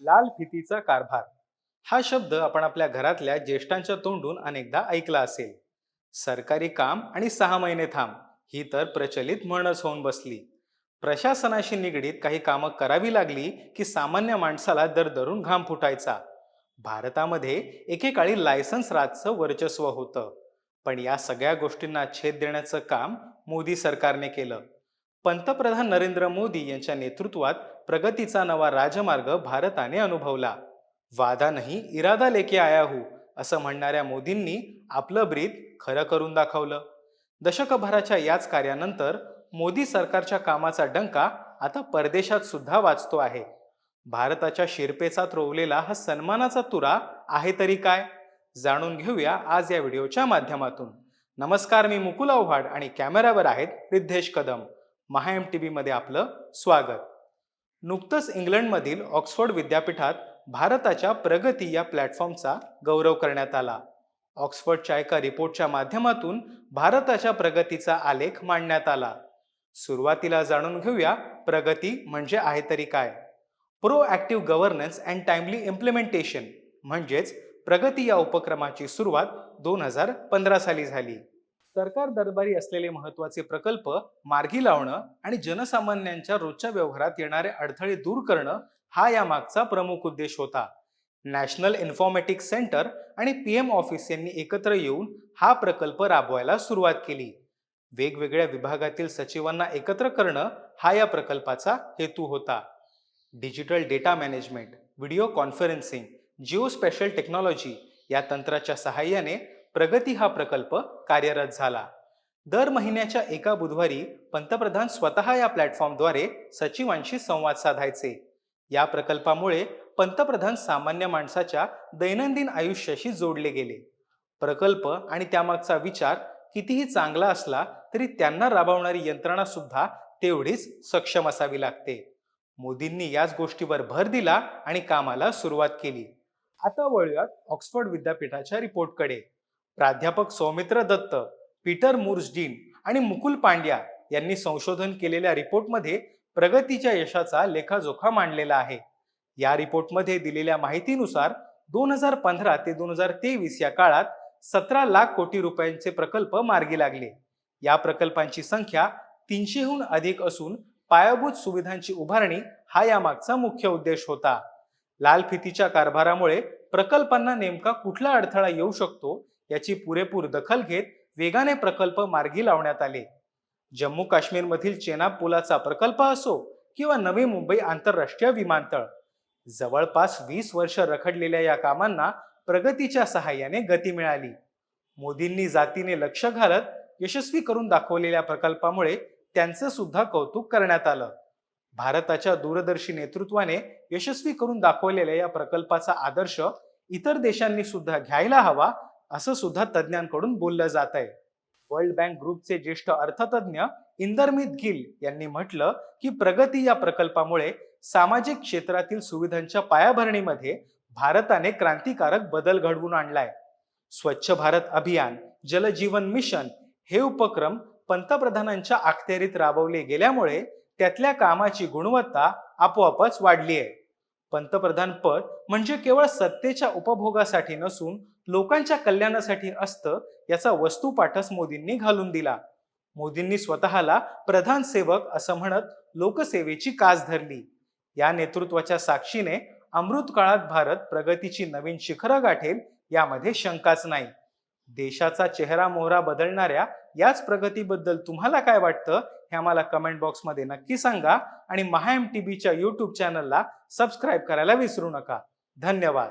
लाल फितीचा कारभार. हा शब्द आपण आपल्या घरातल्या ज्येष्ठांच्या तोंडून अनेकदा ऐकला असेल. सरकारी काम आणि सहा महिने थांब ही तर प्रचलित म्हणच होऊन बसली. प्रशासनाशी निगडीत काही कामं करावी लागली की सामान्य माणसाला दरदरून घाम फुटायचा. भारतामध्ये एकेकाळी लायसन्स राजचं वर्चस्व होतं. पण या सगळ्या गोष्टींना छेद देण्याचं काम मोदी सरकारने केलं. पंतप्रधान नरेंद्र मोदी यांच्या नेतृत्वात प्रगतीचा नवा राजमार्ग भारताने अनुभवला. वादा नाही इरादा लेके आयाहू असं म्हणणाऱ्या मोदींनी आपलं ब्रीद खरं करून दाखवलं. दशकभराच्या याच कार्यानंतर मोदी सरकारच्या कामाचा डंका आता परदेशात सुद्धा वाचतो आहे. भारताच्या शिरपेचात रोवलेला हा सन्मानाचा तुरा आहे तरी काय? जाणून घेऊया आज या व्हिडिओच्या माध्यमातून. नमस्कार मी मुकुल आव्हाड आणि कॅमेऱ्यावर आहेत रिद्धेश कदम. महा एम टी व्हीमध्ये आपलं स्वागत. नुकतंच इंग्लंडमधील ऑक्सफोर्ड विद्यापीठात भारताच्या प्रगती या प्लॅटफॉर्मचा गौरव करण्यात आला. ऑक्सफर्डच्या एका रिपोर्टच्या माध्यमातून भारताच्या प्रगतीचा आलेख मांडण्यात आला. सुरुवातीला जाणून घेऊया प्रगती म्हणजे आहे तरी काय. Pro active governance and timely implementation म्हणजेच प्रगती या उपक्रमाची सुरुवात दोन हजार पंधरा साली झाली. सरकार दरबारी असलेले महत्त्वाचे प्रकल्प मार्गी लावणं आणि जनसामान्यांच्या रोजच्या व्यवहारात येणारे अडथळे दूर करणं हा या मागचा प्रमुख उद्देश होता. नॅशनल इन्फॉर्मॅटिक्स सेंटर आणि पी एम ऑफिस यांनी एकत्र येऊन हा प्रकल्प राबवायला सुरुवात केली. वेगवेगळ्या विभागातील सचिवांना एकत्र करणं हा या प्रकल्पाचा हेतू होता. Digital data management video conferencing geo spatial technology या तंत्राच्या सहाय्याने प्रगती हा प्रकल्प कार्यरत झाला. दर महिन्याच्या एका बुधवारी पंतप्रधान स्वतः या प्लॅटफॉर्मद्वारे सचिवांशी संवाद साधायचे. या प्रकल्पामुळे पंतप्रधान सामान्य माणसाच्या दैनंदिन आयुष्याशी जोडले गेले. प्रकल्प आणि त्यामागचा विचार कितीही चांगला असला तरी त्यांना राबवणारी यंत्रणा सुद्धा तेवढीच सक्षम असावी लागते. मोदींनी याच गोष्टीवर भर दिला आणि कामाला सुरुवात केली. आता वळूयात ऑक्सफर्ड विद्यापीठाच्या रिपोर्टकडे. प्राध्यापक सौमित्र दत्त पीटर मुर्सडीन आणि मुकुल पांड्या यांनी संशोधन केलेल्या रिपोर्टमध्ये प्रगतीच्या यशाचा लेखाजोखा मांडलेला आहे. या रिपोर्टमध्ये दिलेल्या माहितीनुसार दोन हजार पंधरा ते दोन हजार तेवीस या काळात सतरा लाख कोटी रुपयांचे प्रकल्प मार्गी लागले. या प्रकल्पांची संख्या तीनशेहून अधिक असून पायाभूत सुविधांची उभारणी हा यामागचा मुख्य उद्देश होता. लाल फितीच्या कारभारामुळे प्रकल्पांना नेमका कुठला अडथळा येऊ शकतो याची पुरेपूर दखल घेत वेगाने प्रकल्प मार्गी लावण्यात आले. जम्मू काश्मीरमधील चेनाब पुलाचा प्रकल्प असो किंवा नवी मुंबई आंतरराष्ट्रीय विमानतळ जवळपास वीस वर्ष रखडलेल्या या कामांना प्रगतीच्या सहाय्याने गती मिळाली. मोदींनी जातीने लक्ष घालत यशस्वी करून दाखवलेल्या प्रकल्पामुळे त्यांचं सुद्धा कौतुक करण्यात आलं. भारताच्या दूरदर्शी नेतृत्वाने यशस्वी करून दाखवलेल्या या प्रकल्पाचा आदर्श इतर देशांनी सुद्धा घ्यायला हवा असं सुद्धा तज्ज्ञांकडून बोललं जात आहे. वर्ल्ड बँक ग्रुपचे ज्येष्ठ अर्थतज्ञ इंदरमित गिल यांनी म्हटलं की प्रगती या प्रकल्पामुळे सामाजिक क्षेत्रातील सुविधांच्या पायाभरणीमध्ये भारताने क्रांतिकारक बदल घडवून आणलाय. स्वच्छ भारत अभियान जलजीवन मिशन हे उपक्रम पंतप्रधानांच्या अखत्यारीत राबवले गेल्यामुळे त्यातल्या कामाची गुणवत्ता आपोआपच वाढली आहे. पंतप्रधान पद म्हणजे केवळ सत्तेच्या उपभोगासाठी नसून लोकांच्या कल्याणासाठी असतं याचा वस्तुपाठच मोदींनी घालून दिला. मोदींनी स्वतःला प्रधान सेवक असं म्हणत लोकसेवेची कास धरली. या नेतृत्वाच्या साक्षीने अमृत काळात भारत प्रगतीची नवीन शिखरं गाठेल यामध्ये शंकाच नाही. देशाचा चेहरा मोहरा बदलणाऱ्या याच प्रगतीबद्दल तुम्हाला काय वाटतं हे आम्हाला कमेंट बॉक्समध्ये नक्की सांगा आणि महाएम टी व्हीच्या यूट्यूब चॅनलला सबस्क्राईब करायला विसरू नका. धन्यवाद.